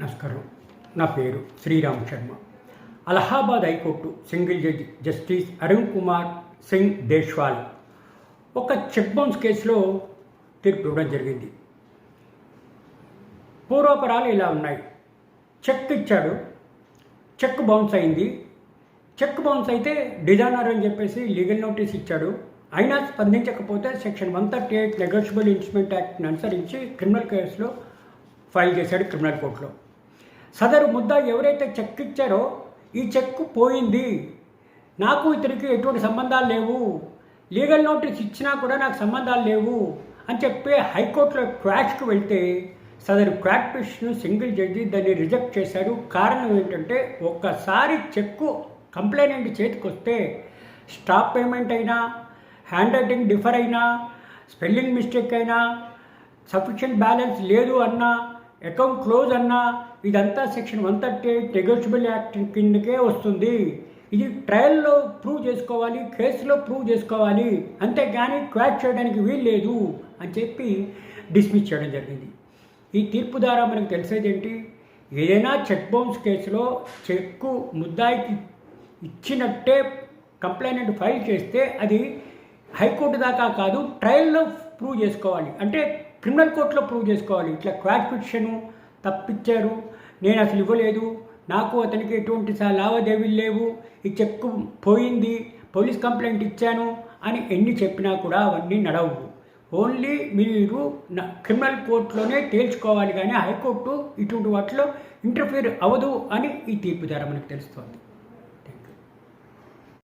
నమస్కారం. నా పేరు Sriram Sharma. Allahabad high court single judge justice Arun Kumar Singh Deshwal ఒక చెక్ బౌన్స్ కేసులో తీర్పు ఇవ్వడం జరిగింది. పూర్వపరాలు ఇలా ఉన్నాయి. చెక్ ఇచ్చాడు. చెక్ బౌన్స్ అయింది. చెక్ బౌన్స్ అయితే డిజానర్ అని చెప్పేసి లీగల్ నోటీస్ ఇచ్చాడు. అయినా స్పందించకపోతే section one thirty eight negotiable instrument యాక్ట్ని అనుసరించి క్రిమినల్ కేసులో ఫైల్ చేశాడు క్రిమినల్ కోర్టులో. సదరు ముద్ద ఎవరైతే చెక్ ఇచ్చారో ఈ చెక్ పోయింది. నాకు ఇతనికి ఎటువంటి సంబంధాలు లేవు. లీగల్ నోటీస్ ఇచ్చినా కూడా నాకు సంబంధాలు లేవు అని చెప్పి హైకోర్టులో క్వాష్కి వెళ్తే సదరు క్వాట్ పిటిషన్ సింగిల్ జడ్జి దాన్ని రిజెక్ట్ చేశాడు కారణం ఏంటంటే ఒక్కసారి చెక్కు కంప్లైనెంట్ చేతికి వస్తే స్టాప్ పేమెంట్ అయినా హ్యాండ్ రైటింగ్ డిఫర్ అయినా స్పెల్లింగ్ మిస్టేక్ అయినా సఫిషియంట్ బ్యాలెన్స్ లేదు అన్నా అకౌంట్ క్లోజ్ అన్నా ఇదంతా section one thirty eight negotiable act కిందకే వస్తుంది. ఇది ట్రయల్లో ప్రూవ్ చేసుకోవాలి కేసులో ప్రూవ్ చేసుకోవాలి. అంతేగాని క్వాట్ చేయడానికి వీలు లేదు అని చెప్పి డిస్మిస్ చేయడం జరిగింది. ఈ తీర్పు ద్వారా మనకు తెలిసేది ఏంటి? ఏదైనా చెక్ బౌన్స్ కేసులో చెక్కు ముద్దాయికి ఇచ్చినట్టే కంప్లైంట్ ఫైల్ చేస్తే అది హైకోర్టు దాకా కాదు ట్రయల్లో ప్రూవ్ చేసుకోవాలి. అంటే క్రిమినల్ కోర్టులో ప్రూవ్ చేసుకోవాలి. ఇట్లా క్వాట్ పిటిషను నేను అసలు ఇవ్వలేదు. నాకు అతనికి ఎటువంటి సా- లావాదేవీలు లేవు. ఈ చెక్కు పోయింది. పోలీస్ కంప్లైంట్ ఇచ్చాను అని ఎన్ని చెప్పినా కూడా అవన్నీ నడవు. ఓన్లీ మీరు క్రిమినల్ కోర్టులోనే తేల్చుకోవాలి కానీ హైకోర్టు ఇటువంటి వాటిలో ఇంటర్ఫీర్ అవ్వదు అని ఈ తీర్పు ద్వారా మనకు తెలుస్తోంది.